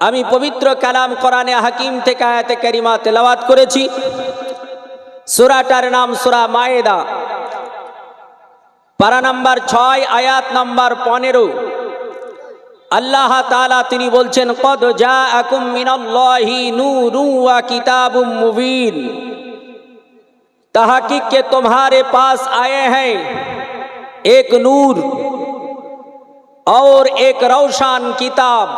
আমি পবিত্র কালাম কোরআনে হাকিম থেকে আয়াতে কারিমা তেলাওয়াত করেছি। সুরাটার নাম সুরা মায়েদা। পারা নাম্বার ছয়, আয়াত নাম্বার পনেরো। আল্লাহ তালা তিনি বলছেন, কদ যা আকুম মিনাল্লাহি নূরু ওয়া কিতাবুম মুবিন। তাহাকিক কে তোমারে পাশ আয়ে হ্যাঁ এক নূর। और एक रोशन किताब।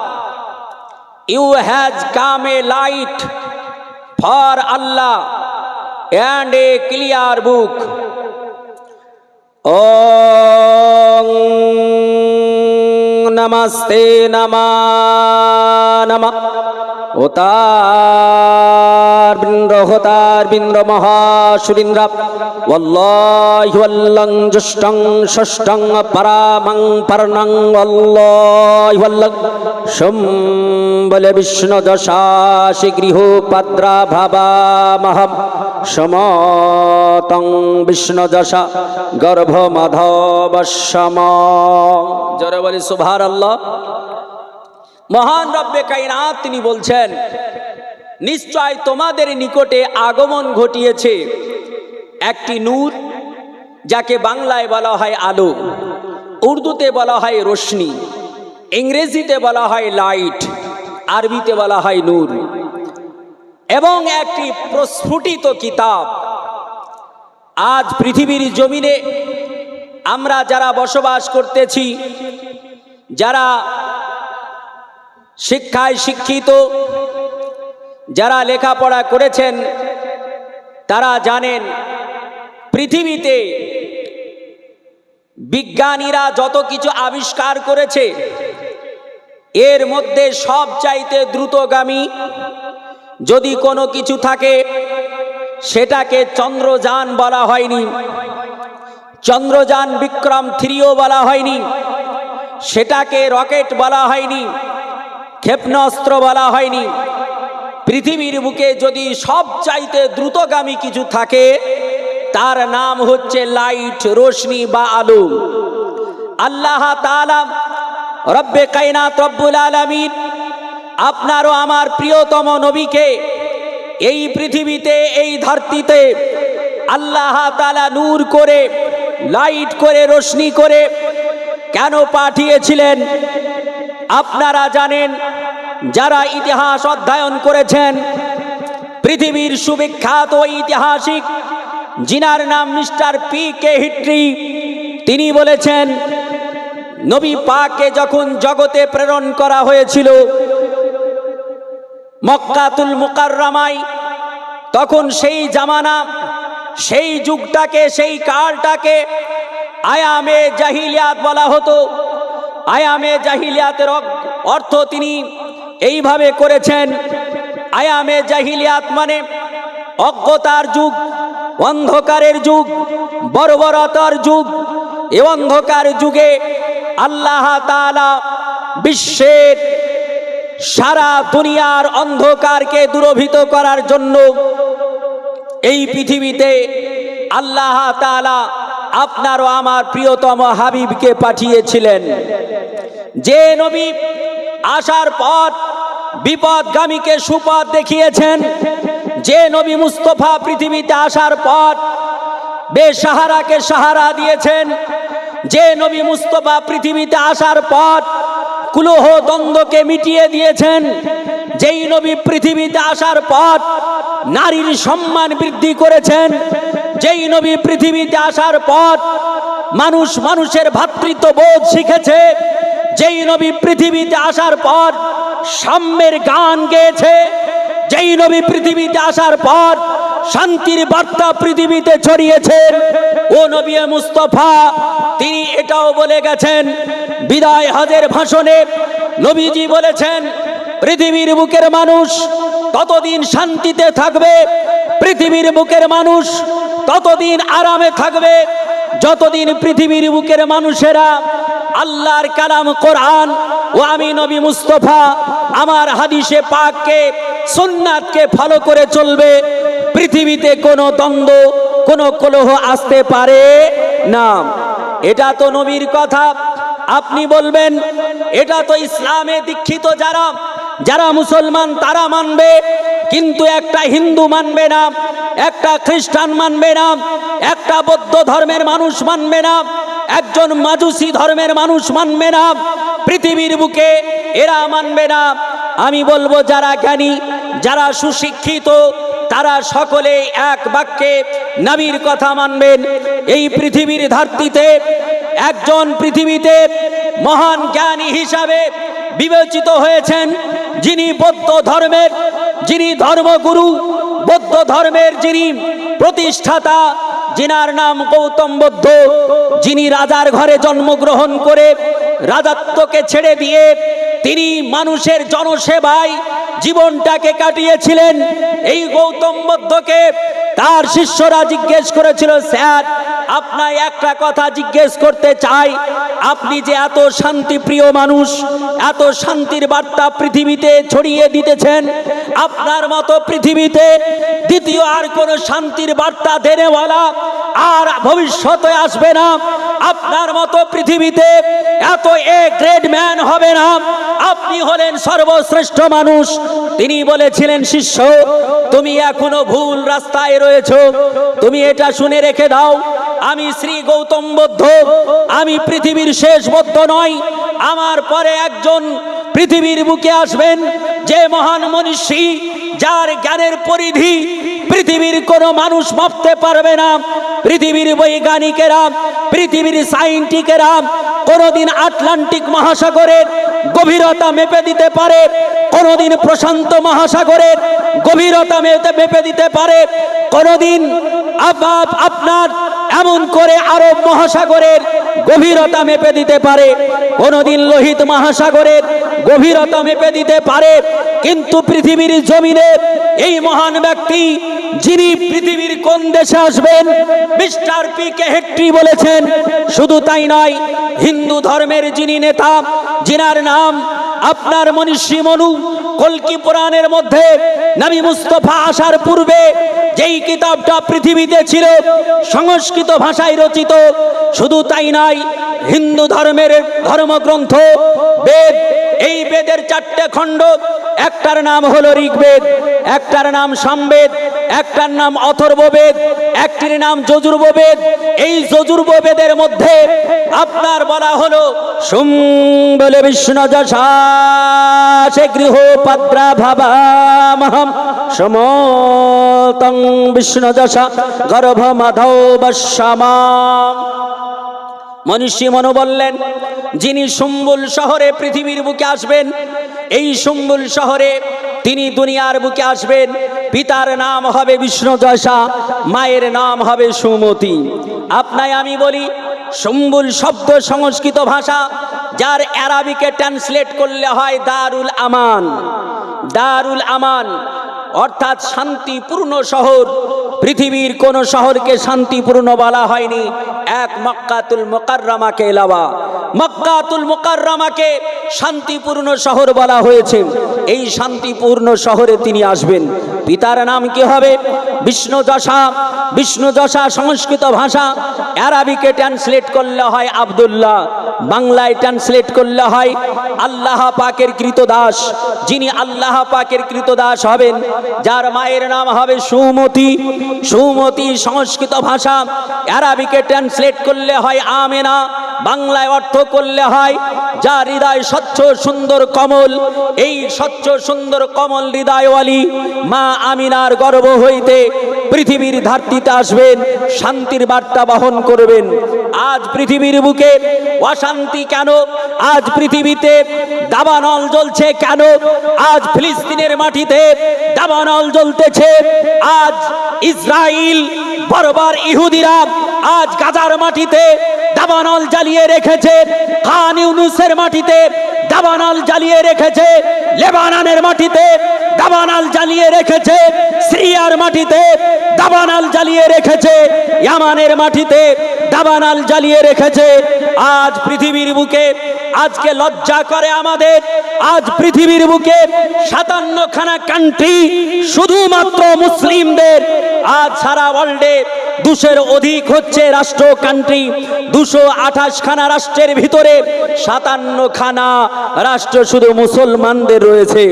You has come a light for Allah and a clear book. ओम नमस्ते नमा नमः। হোতার বৃন্দ হোতার বৃন্দ মহাসুরিন্দ্র। ওল্লাহি ওল্লং জুষ্টং ষষ্ঠং পরামং পর্ণং। ওল্লাহি ওল্লং সোম বলে বিষ্ণু দশাশি গৃহ পদ্রা ভাবামহম সমতং বিষ্ণু দশা গর্ভ মাধব সম জরে বলি সুভার আল্লাহ মহান রব্বে কাইনাত তিনি বলছেন নিশ্চয় তোমাদের নিকটে আগমন ঘটিয়েছে। একটি নূর, যাকে বাংলায় বলা হয় আলো, উর্দুতে বলা হয় রোশনি, ইংরেজিতে বলা হয় লাইট, আরবিতে বলা হয় নূর। এবং একটি প্রস্ফুটিত কিতাব। আজ পৃথিবীর জমিনে আমরা যারা বসবাস করতেছি, যারা শিক্ষায় শিক্ষিত যারা লেখাপড়া করেছেন, তারা জানেন পৃথিবীতে বিজ্ঞানীরা যত কিছু আবিষ্কার করেছে, এর মধ্যে সব চাইতে দ্রুতগামী যদি কোনো কিছু থাকে, সেটাকে চন্দ্রযান বলা হয়নি। চন্দ্রযান বিক্রম থ্রিও বলা হয়নি। সেটাকে রকেট বলা হয়নি। ক্ষেপণাস্ত্র বলা হয়নি। পৃথিবীর বুকে যদি সব চাইতে দ্রুতগামী কিছু থাকে, তার নাম হচ্ছে লাইট, রোশনি বা আলো। আল্লাহ রব্বে কায়নাত রব্বুল আলামিন আপনারও আমার প্রিয়তম নবীকে এই পৃথিবীতে, এই ধরতিতে আল্লাহ তালা নূর করে, লাইট করে, রোশনি করে কেন পাঠিয়েছিলেন? আপনারা জানেন যারা ইতিহাস অধ্যয়ন করেছেন, পৃথিবীর সুবিখ্যাত ঐতিহাসিক, জিনার নাম মিস্টার পি কে হিট্রি, তিনি বলেছেন, নবী পাকে যখন জগতে প্রেরণ করা হয়েছিল, মক্কাতুল মুকাররামাই তখন সেই জামানা, সেই যুগটাকে, সেই কালটাকে আয়ামে জাহিলিয়াত বলা হতো। আয়ামে জাহিলিয়াতের অর্থ তিনি এইভাবে করেছেন। আয়ামে জাহিলিয়াত মানে অজ্ঞতার যুগ, অন্ধকারের যুগ, বর্বরতার যুগ। এ অন্ধকার যুগে আল্লাহ তাআলা বিশ্বের সারা দুনিয়ার অন্ধকারকে দূরভীত করার জন্য এই পৃথিবীতে আল্লাহ তাআলা আপনারও আমার প্রিয়তম হাবিবকে পাঠিয়েছিলেন। যে নবী আসার পথ বিপদগামীকে সুপথ দেখিয়েছেন, যে নবী মুস্তফা পৃথিবীতে আসার পথ বেসাহারাকে সাহারা দিয়েছেন, যে নবী মুস্তফা পৃথিবীতে আসার পথ কুলহ দ্বন্দ্বকে মিটিয়ে দিয়েছেন, যেই নবী পৃথিবীতে আসার পথ নারীর সম্মান বৃদ্ধি করেছেন যেই নবী পৃথিবীতে আসার পথ মানুষ মানুষের ভ্রাতৃত্ব বোধ শিখেছে, যেই নবী পৃথিবীতে আসার পর সাম্যের গান গেয়েছে, যেই নবী পৃথিবীতে আসার পর শান্তির বার্তা পৃথিবীতে ছড়িয়েছেন ও নবী মুস্তফা, তিনি এটাও বলে গেছেন, বিদায় হজের ভাষণে নবীজি বলেছেন, পৃথিবীর বুকের মানুষ ততদিন শান্তিতে থাকবে? পৃথিবীর বুকের মানুষ ততদিন আরামে থাকবে, যতদিন পৃথিবীর বুকের মানুষেরা আল্লাহর কালাম কোরআন ও আমি নবী মুস্তফা আমার হাদিসে পাককে, সুন্নাতকে ফলো করে চলবে, পৃথিবীতে কোনো দ্বন্দ্ব, কোনো কলহ আসতে পারে না। এটা তো নবীর কথা। আপনি বলবেন, এটা তো ইসলামে দীক্ষিত যারা যারা মুসলমান তারা মানবে, কিন্তু একটা হিন্দু মানবে না, একটা খ্রিস্টান মানবে না, একটা বৌদ্ধ ধর্মের মানুষ মানবে না, একজন মাজুসি ধর্মের মানুষ মানবে না, পৃথিবীর বুকে এরা মানবে না। আমি বলব, যারা জ্ঞানী, যারা সুশিক্ষিত, তারা সকলে এক বাক্যে নবীর কথা মানবেন। এই পৃথিবীর ধারতিতে একজন পৃথিবীতে মহান জ্ঞানী হিসাবে বিবেচিত হয়েছেন। যিনি বৌদ্ধ ধর্মের, যিনি ধর্মগুরু, বৌদ্ধ ধর্মের যিনি প্রতিষ্ঠাতা, যিনার নাম গৌতম বুদ্ধ, যিনি রাজার ঘরে জন্মগ্রহণ করে রাজাত্বকে ছেড়ে দিয়ে তিনি মানুষের জনসেবায় জীবনটাকে কাটিয়েছিলেন। এই গৌতম বুদ্ধকে তার শিষ্যরা জিজ্ঞেস করেছিল, স্যার আপনার একটা কথা জিজ্ঞেস করতে চাই। আপনি যে এত শান্তিপ্রিয় মানুষ, এত শান্তির বার্তা পৃথিবীতে ছড়িয়ে দিতেছেন আপনার মতো পৃথিবীতে দ্বিতীয় আর কোনো শান্তির বার্তা দেনেওয়ালা আর ভবিষ্যতে আসবে না। আপনার মতো পৃথিবীতে এত এ গ্রেড ম্যান হবে না। আপনি হলেন সর্বশ্রেষ্ঠ মানুষ। তিনি বলেছিলেন, শিষ্য, তুমি এখনও ভুল রাস্তায় রয়েছো। তুমি এটা শুনে রেখে দাও। আমি শ্রী গৌতম বুদ্ধ। আমি পৃথিবীর শেষ বৌদ্ধ নয় আমার পরে একজন পৃথিবীর বুকে আসবেন যে মহান মনীষী, যার জ্ঞানের পরিধি পৃথিবীর কোনো মানুষ মাপতে পারবে না। পৃথিবীর বৈজ্ঞানিকেরা, পৃথিবীর সাইন্টিকেরা কোনোদিন আটলান্টিক মহাসাগরের গভীরতা মেপে দিতে পারে, কোনোদিন প্রশান্ত মহাসাগরের গভীরতা মেপে দিতে পারে, কোনোদিন আপ- আপনার এমন করে আরব মহাসাগরের গভীরতা মেপে দিতে পারে, কোনোদিন লোহিত মহাসাগরের গভীরতা মেপে দিতে পারে, কিন্তু পৃথিবীর জমিনে এই মহান ব্যক্তি যিনি পৃথিবীর কোন দেশে আসবেন, মিস্টার পি কে হেট্রি বলেছেন, শুধু তাই নয়, হিন্দু ধর্মের যিনি নেতা, যিনার নাম আপনার মনীষী মনু, কলকি পুরাণের মধ্যে নবী মুস্তফা আসার পূর্বে যেই কিতাবটা পৃথিবীতে ছিল, সংস্কৃত ভাষায় রচিত, শুধু তাই নয়, হিন্দু ধর্মের ধর্মগ্রন্থ, বেদ, এই বেদের চারটে খণ্ড, একটার নাম হলো ঋগ্বেদ। একটার নাম সামবেদ, একটার নাম অথর্ববেদ, একটির নাম যজুর্বেদ এই যজুর্বেদের মধ্যে আপনার বলা হলো সুম বলে বিষ্ণু যশা গৃহ পাদ্রা ভাবামহম সমতং বিষ্ণু যশা গর্ভ মাধব বশ্যামাম মনীষী মনু বললেন, যিনি সুম্বুল শহরে পৃথিবীর বুকে আসবেন, এই সুম্বুল শহরে তিনি দুনিয়ার বুকে আসবেন। পিতার নাম হবে বিষ্ণু দশা মায়ের নাম হবে সুমতি। আপনায় আমি বলি, সম্বুল শব্দ সংস্কৃত ভাষা, যার অ্যারাবিকে ট্রান্সলেট করলে হয় দারুল আমান। দারুল আমান অর্থাৎ শান্তিপূর্ণ শহর। পৃথিবীর কোন শহরকে শান্তিপূর্ণ বলা হয়নি। এক মক্কাতুল মোকাররামাকে এলাওয়া মক্কাতুল মোকাররামাকে শান্তিপূর্ণ শহর বলা হয়েছে। এই শান্তিপূর্ণ শহরে তিনি আসবেন। পিতার নাম কি হবে? বিষ্ণু যশা। বিষ্ণু যশা সংস্কৃত ভাষা। অ্যারাবিকে ট্রান্সলেট করলে হয় আব্দুল্লাহ। বাংলায় ট্রান্সলেট করলে হয় আল্লাহ পাকের কৃতদাস। যিনি আল্লাহ পাকের কৃতদাস হবেন, যার মায়ের নাম হবে সুমতি। সুমতি সংস্কৃত ভাষা। অ্যারাবিকে ট্রান্সলেট করলে হয় আমেনা, বাংলায় অর্থ করলে হয় যার হৃদয় স্বচ্ছ সুন্দর কমল, এই স্বচ্ছ সুন্দর কমল হৃদয়ওয়ালি মা আমিনার গর্ব হইতে পৃথিবীর ধারতিতে আসবেন, শান্তির বার্তা বহন করবেন। আজ পৃথিবীর বুকে অশান্তি কেন? আজ পৃথিবীতে দাবানল জ্বলছে কেন? আজ ফিলিস্তিনের মাটিতে দাবানল জ্বলতেছে। আজ ইসরায়েল বরবার ইহুদিরা আজ গাজার মাটিতে দাবানল জ্বালিয়ে রেখেছে, খান ইউনুসের মাটিতে দাবানল জ্বালিয়ে রেখেছে, লেবাননের মাটিতে দাবানাল জ্বালিয়ে রেখেছে, সিরিয়ার মাটিতে দাবানাল জ্বালিয়ে রেখেছে, ইয়ামানের মাটিতে দাবানাল জ্বালিয়ে রেখেছে। আজ পৃথিবীর বুকে আজকে লজ্জা করে আমাদের, আজ পৃথিবীর বুকে সাতান্ন খানা কান্ট্রি শুধুমাত্র মুসলিমদের, আজ সারা ওয়ার্ল্ডে দুশের অধিক হচ্ছে রাষ্ট্র কান্ট্রি দুশো আঠাশ খানা রাষ্ট্রের ভিতরে সাতান্ন খানা রাষ্ট্র শুধু মুসলমানদের রয়েছে।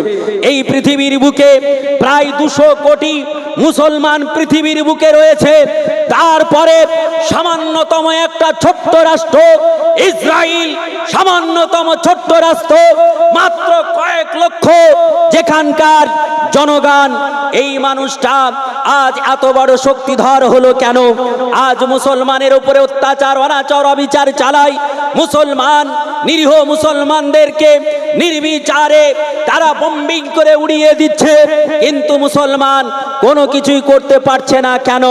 এই পৃথিবীর বুকে প্রায় দুশো কোটি মুসলমান পৃথিবীর বুকে রয়েছে। তারপরে সামান্যতম একটা ছোট্ট রাষ্ট্র ইসরায়েল সামান্যতম ছোট্ট রাষ্ট্র, মাত্র কয়েক লক্ষ। যেখানকার জনগণ, এই মানুষটা আজ এত বড় শক্তিধর হলো কেন? আজ মুসলমানের উপরে অত্যাচার, অনাচার, অবিচার চালায় মুসলমান। নিরীহ মুসলমানদেরকে নির্বিচারে তারা বম্বিং করে উড়িয়ে দিচ্ছে। কিন্তু মুসলমান কোনো কিছুই করতে পারছে না কেন?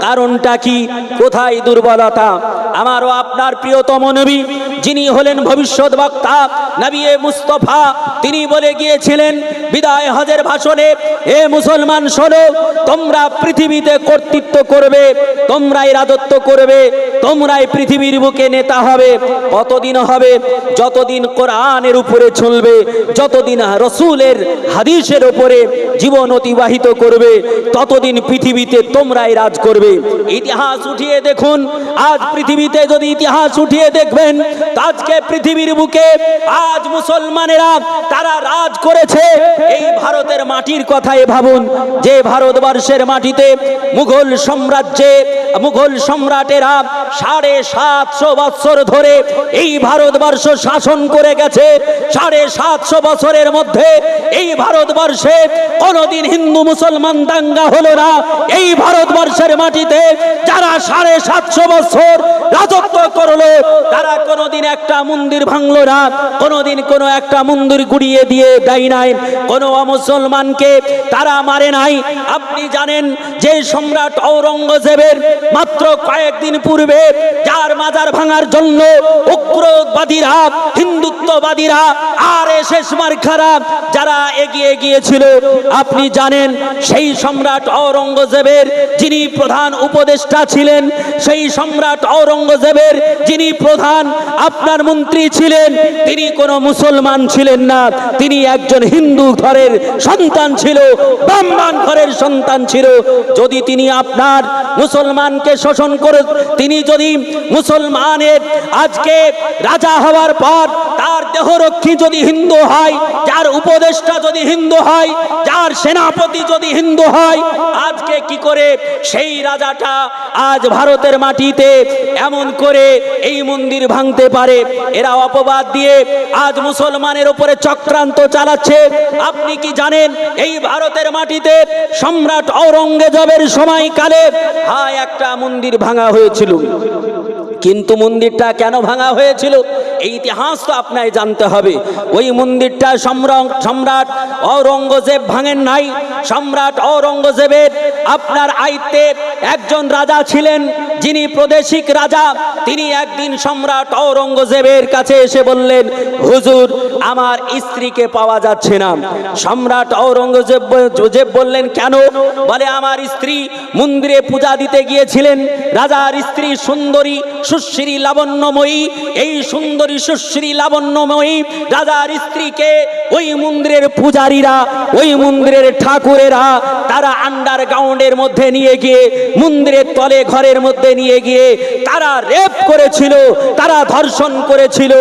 কারণটা কি? কোথায় দুর্বলতা? আমারও আপনার প্রিয়তম নবী, যিনি হলেন ভবিষ্যৎ বক্তা, নবী মুস্তফা, তিনি বলে গিয়েছিলেন বিদায় হজের ভাষণে, এ মুসলমান, শোনো, তোমরা পৃথিবীতে কর্তৃত্ব করবে, তোমরাই রাজত্ব করবে, তোমরাই পৃথিবীর বুকে নেতা হবে। কতদিন হবে? যতদিন কোরআনের উপরে চলবে, যতদিন রসুলের হাদিসের উপরে জীবন অতিবাহিত করবে, ততদিন পৃথিবীতে তোমরাই রাজ করবে। ইতিহাস উঠিয়ে দেখুন, আজ পৃথিবীতে যদি ইতিহাস উঠিয়ে দেখবেন আজকে পৃথিবীর বুকে আজ মুসলমানেরা তারা রাজ করেছে এই ভারতের মাটির কথাই ভাবুন। যে ভারতবর্ষের মাটিতে মুঘল সাম্রাজ্যে, মুঘল সম্রাটেরা সাড়ে সাতশো বছর ধরে এই ভারতবর্ষ শাসন করে গেছে। সাড়ে সাতশো বছরের মধ্যে এই ভারতবর্ষে কোনোদিন হিন্দু মুসলমান দাঙ্গা হলো না। এই ভারতবর্ষের মাটিতে যারা সাড়ে সাতশো বছর রাজত্ব করল। তারা কোনোদিন একটা মন্দির ভাঙলো না, কোনোদিন কোনো একটা মন্দির গুড়িয়ে দিয়ে দেয় নাই। কোনো মুসলমানকে তারা মারে নাই। আপনি জানেন, যে সম্রাট ঔরঙ্গজেবের মাত্র কয়েকদিন পূর্বে যার মাজার ভাঙার জন্য উগ্রবাদীরা হিন্দুত্ববাদীরা, আর শেষ মার্খারা যারা এগিয়ে গিয়েছিল, আপনি জানেন সেই সম্রাট ঔরঙ্গজেবের যিনি প্রধান উপদেষ্টা ছিলেন, সেই সম্রাট ঔরঙ্গজেবের যিনি প্রধান আপনার মন্ত্রী ছিলেন, তিনি কোনো মুসলমান ছিলেন না, তিনি একজন হিন্দু ঘরের সন্তান ছিল, ব্রাহ্মণ ঘরের সন্তান ছিল। যদি তিনি আপনার মুসলমানকে শোষণ করে, তিনি যদি মুসলমানের আজকে রাজা হওয়ার পর তার দেহরক্ষী যদি হিন্দু হয়, যার উপদেষ্টা যদি হিন্দু হয়, যার সেনাপতি যদি হিন্দু হয়, আজকে কি করে সেই রাজাটা আজ ভারতের মাটিতে এমন করে এই মন্দির ভাঙতে পারে? এরা অপবাদ দিয়ে আজ মুসলমানের উপরে চক্রান্ত চালাচ্ছে। আপনি কি জানেন, এই ভারতের মাটিতে সম্রাট ঔরঙ্গজেবের সময়কালে হ্যাঁ একটা মন্দির ভাঙা হয়েছিল। কিন্তু মন্দিরটা কেন ভাঙা হয়েছিল? এই ইতিহাস তো আপনাকে জানতে হবে। ওই মন্দিরটা সম্র- সম্রাট ঔরঙ্গজেব ভাঙেন নাই। সম্রাট ঔরঙ্গজেবের আপনার আয়ত্তে একজন রাজা ছিলেন, যিনি প্রাদেশিক রাজা। তিনি একদিন সম্রাট ঔরঙ্গজেবের কাছে এসে বললেন, হুজুর, আমার স্ত্রীকে পাওয়া যাচ্ছে না। সম্রাট ঔরঙ্গজেব ব- জেব বললেন, কেন? বলে, আমার স্ত্রী মন্দিরে পূজা দিতে গিয়েছিলেন। রাজার স্ত্রী সুন্দরী সুশ্রী লাবণ্যময়ী, এই সুন্দরী সুশ্রী লাবণ্যময়ী, রাজার স্ত্রীকে ওই মন্দিরের পূজারীরা, ওই মন্দিরের ঠাকুরেরা, তারা আন্ডার গ্রাউন্ডের মধ্যে নিয়ে গিয়ে, মন্দিরের তলে ঘরের মধ্যে নিয়ে গিয়ে, তারা রেপ করেছিল, তারা ধর্ষণ করেছিল।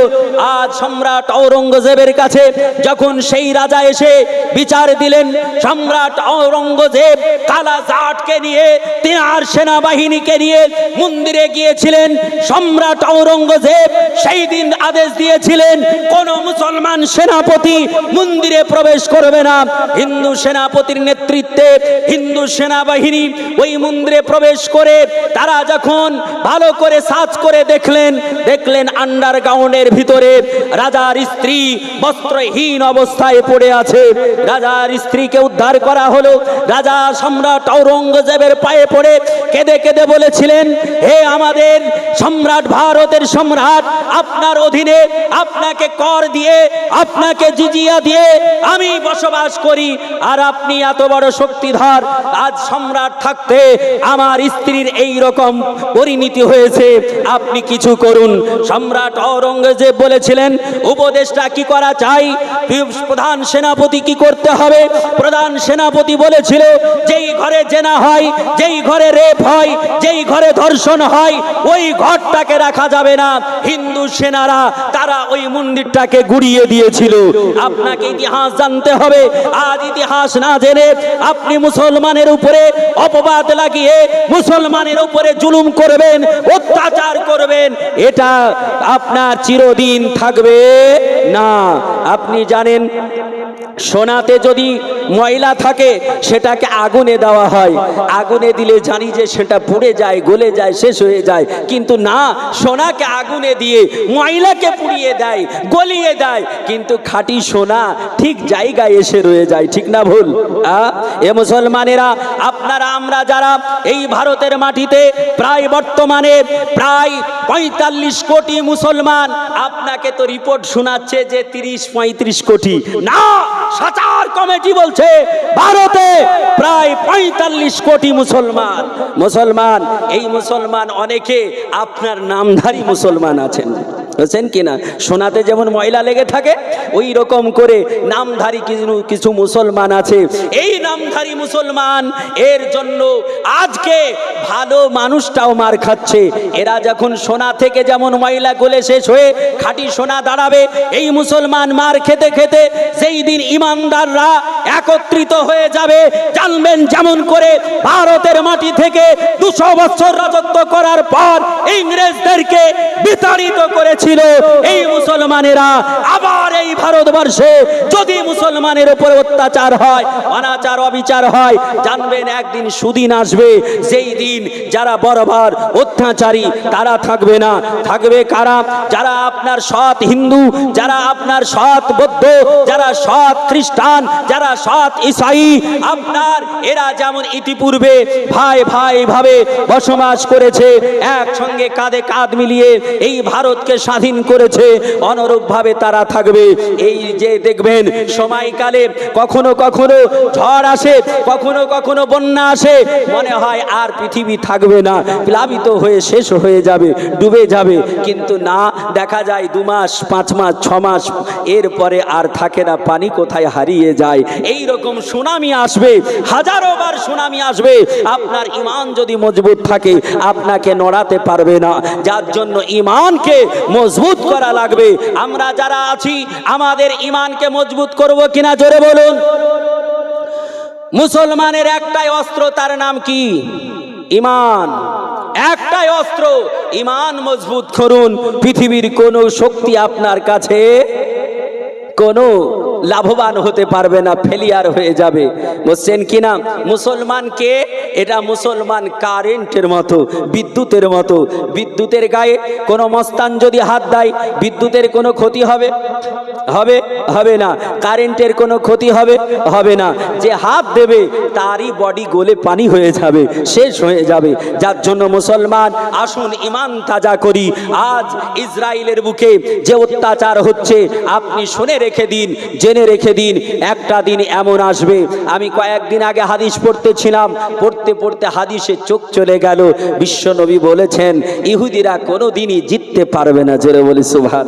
আজ সম্রাট ঔরঙ্গজেবের কাছে যখন সেই রাজা এসে বিচার দিলেন, সম্রাট ঔরঙ্গজেব কালা জাটকে নিয়ে, তিনার সেনাবাহিনীকে নিয়ে মন্দিরে গিয়েছিলেন। সম্রাট ঔরঙ্গজেব সেই দিন আদেশ দিয়েছিলেন, কোন মুসলমান সেনাপতি মন্দিরে প্রবেশ করবে না। হিন্দু সেনাপতির নেতৃত্বে হিন্দু সেনাবাহিনী ওই মন্দিরে প্রবেশ করে, তারা যখন ভালো করে সার্চ করে দেখলেন দেখলেন আন্ডারগ্রাউন্ডের ভিতরে রাজার স্ত্রী বস্ত্রহীন অবস্থায় পড়ে আছে। রাজার স্ত্রীকে উদ্ধার করা হলো। রাজা সম্রাট ঔরঙ্গজেবের পায়ে পড়ে কেঁদে কেঁদে বলেছিলেন, হে আমাদের সম্রাট ভারতের সম্রাট, আপনার অধীনে আপনাকে কর দিয়ে, আপনাকে জিজিয়া দিয়ে আমি বসবাস করি। আর আপনি এত বড় শক্তিধর, আজ সম্রাট থাকতে আমার স্ত্রীর এই রকম পরিণতি হয়েছে। আপনি কিছু করুন। সম্রাট ঔরঙ্গজেব বলেছিলেন, উপদেশটা কি করা চাই? প্রধান সেনাপতি কি করতে হবে? প্রধান সেনাপতি বলেছিল, যেই ঘরে জেনা হয়, যেই ঘরে রেপ হয়, যেই ঘরে ধর্ষণ হয়, ওই ঘরটাকে রাখা যাবে না। হিন্দু সেনারা তারা ওই মন্দিরটাকে গুড়িয়ে দিয়েছিল। আপনাকে ইতিহাস জানতে হবে। আজ ইতিহাস না জেনে আপনি মুসলমানের উপরে অপবাদ লাগিয়ে মুসলমানের উপরে জুলুম করবেন, অত্যাচার করবেন, এটা আপনার চিরদিন থাকবে না। আপনি জানেন সোনাতে যদি ময়লা থাকে, সেটাকে আগুনে দেওয়া হয়। আগুনে দিলে জানি যে সেটা পুড়ে যায়, গলে যায়, শেষ হয়ে যায়। কিন্তু না, সোনাকে আগুনে দিয়ে ময়লাকে পুড়িয়ে দেয়, গলিয়ে দেয়। কিন্তু খাঁটি সোনা ঠিক জায়গায় এসে রয়ে যায়, ঠিক না ভুল? এ মুসলমানেরা, আপনারা, আমরা যারা এই ভারতের মাটিতে প্রায় বর্তমানে প্রায় পঁয়তাল্লিশ কোটি মুসলমান, আপনাকে তো রিপোর্ট শোনাচ্ছে যে তিরিশ পঁয়ত্রিশ কোটি। না! সাচার কমিটি বলছে, ভারতে প্রায় পঁয়তাল্লিশ কোটি মুসলমান। মুসলমান, এই মুসলমান অনেকে আপনার নামধারী মুসলমান আছেন। বুঝছেন কিনা? সোনাতে যেমন ময়লা লেগে থাকে ওই রকম করে নামধারী কিছু কিছু মুসলমান আছে। এই নামধারী মুসলমান, এর জন্য আজকে ভালো মানুষটাও মার খাচ্ছে। এরা যখন সোনা থেকে যেমন ময়লা গলে শেষ হয়ে খাঁটি সোনা দাঁড়াবে, এই মুসলমান মার খেতে খেতে সেই দিন ইমানদাররা একত্রিত হয়ে যাবে, জানবেন যেমন করে ভারতের মাটি থেকে দুশো বছর রাজত্ব করার পর ইংরেজদেরকে বিতাড়িত করেছিল এই মুসলমানেরা আবার এই ভারতবর্ষে যদি মুসলমানের উপর অত্যাচার হয়, অনাচার, অবিচার হয়, জানবেন একদিন সুদিন আসবে সেই দিন যারা বরাবর অত্যাচারী, তারা থাকবে না। থাকবে কারা? যারা আপনার সৎ হিন্দু, যারা আপনার সৎ বৌদ্ধ, যারা সৎ খ্রিস্টান, যারা সৎ ইসাই, আপনার এরা যেমন ইতিপূর্বে ভাই ভাই ভাবে বসবাস করেছে, একসঙ্গে কাঁধে কাঁধ মিলিয়ে এই ভারতকে স্বাধীন করেছে, অনুরূপভাবে তারা থাকবে। এই যে দেখবেন, সময়কালে কখনো কখনো ঝড় আসে, কখনো কখনো বন্যা আসে, মনে হয় আর পৃথিবী থাকবে না। প্লাবিত হয়ে শেষ হয়ে যাবে, ডুবে যাবে। কিন্তু না, দেখা যায় দু মাস, পাঁচ মাস, ছ মাস, এরপরে আর থাকে না, পানি কোথায় হারিয়ে যায়। এই রকম সুনামি আসবে, হাজারো বার সুনামি আসবে। আপনার ইমান যদি মজবুত থাকে, আপনাকে নড়াতে পারবে না। যার জন্য ইমানকে মজবুত করা লাগবে। আমরা যারা আছি, আমাদের ইমানকে মজবুত করব কিনা জোরে বলুন। মুসলমানের একটাই অস্ত্র, তার নাম কি? ইমান একটাই অস্ত্র ইমান মজবুত করুন। পৃথিবীর কোনো শক্তি আপনার কাছে কোনো লাভবান হতে পারবে না ফেলিয়ার হয়ে যাবে। বুঝছেন কিনা মুসলমানকে এটা মুসলমান কারেন্টের মতো, বিদ্যুতের মতো। বিদ্যুতের গায়ে কোনো মস্তান যদি হাত দেয়, বিদ্যুতের কোনো ক্ষতি হবে? হবে হবে না। কারেন্টের কোনো ক্ষতি হবে হবে না। যে হাত দেবে, তারই বডি গলে পানি হয়ে যাবে, শেষ হয়ে যাবে। যার জন্য মুসলমান, আসুন ইমান তাজা করি। আজ ইসরায়েলের বুকে যে অত্যাচার হচ্ছে, আপনি শুনে রেখে দিন, জেনে রেখে দিন, একটা দিন এমন আসবে। আমি কয়েকদিন আগে হাদিস পড়তেছিলাম, পড়তে পড়তে হাদিসে চোখ চলে গেল। বিশ্বনবী বলেছেন, ইহুদিরা কোনো দিনই জিততে পারবে না, জোরে বলি সুভান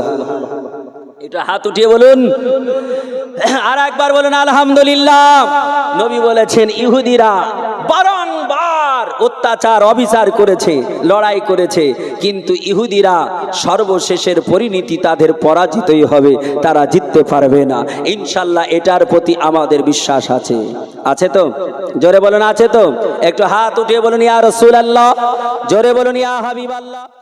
এটা হাত উঠিয়ে বলুন। আর একবার বলুন, আলহামদুলিল্লাহ। নবী বলেছেন, ইহুদিরা বারংবার অত্যাচার, অবিচার করেছে, লড়াই করেছে। কিন্তু ইহুদিরা সর্বশেষের পরিণতি তাদের পরাজিতই হবে, তারা জিততে পারবে না। ইনশাল্লাহ এটার প্রতি আমাদের বিশ্বাস আছে। আছে তো? জোরে বলুন, আছে তো? একটু হাত উঠিয়ে বলুন, ইয়া রসুল আল্লাহ জোরে বলুন, ইয়া হাবিব আল্লাহ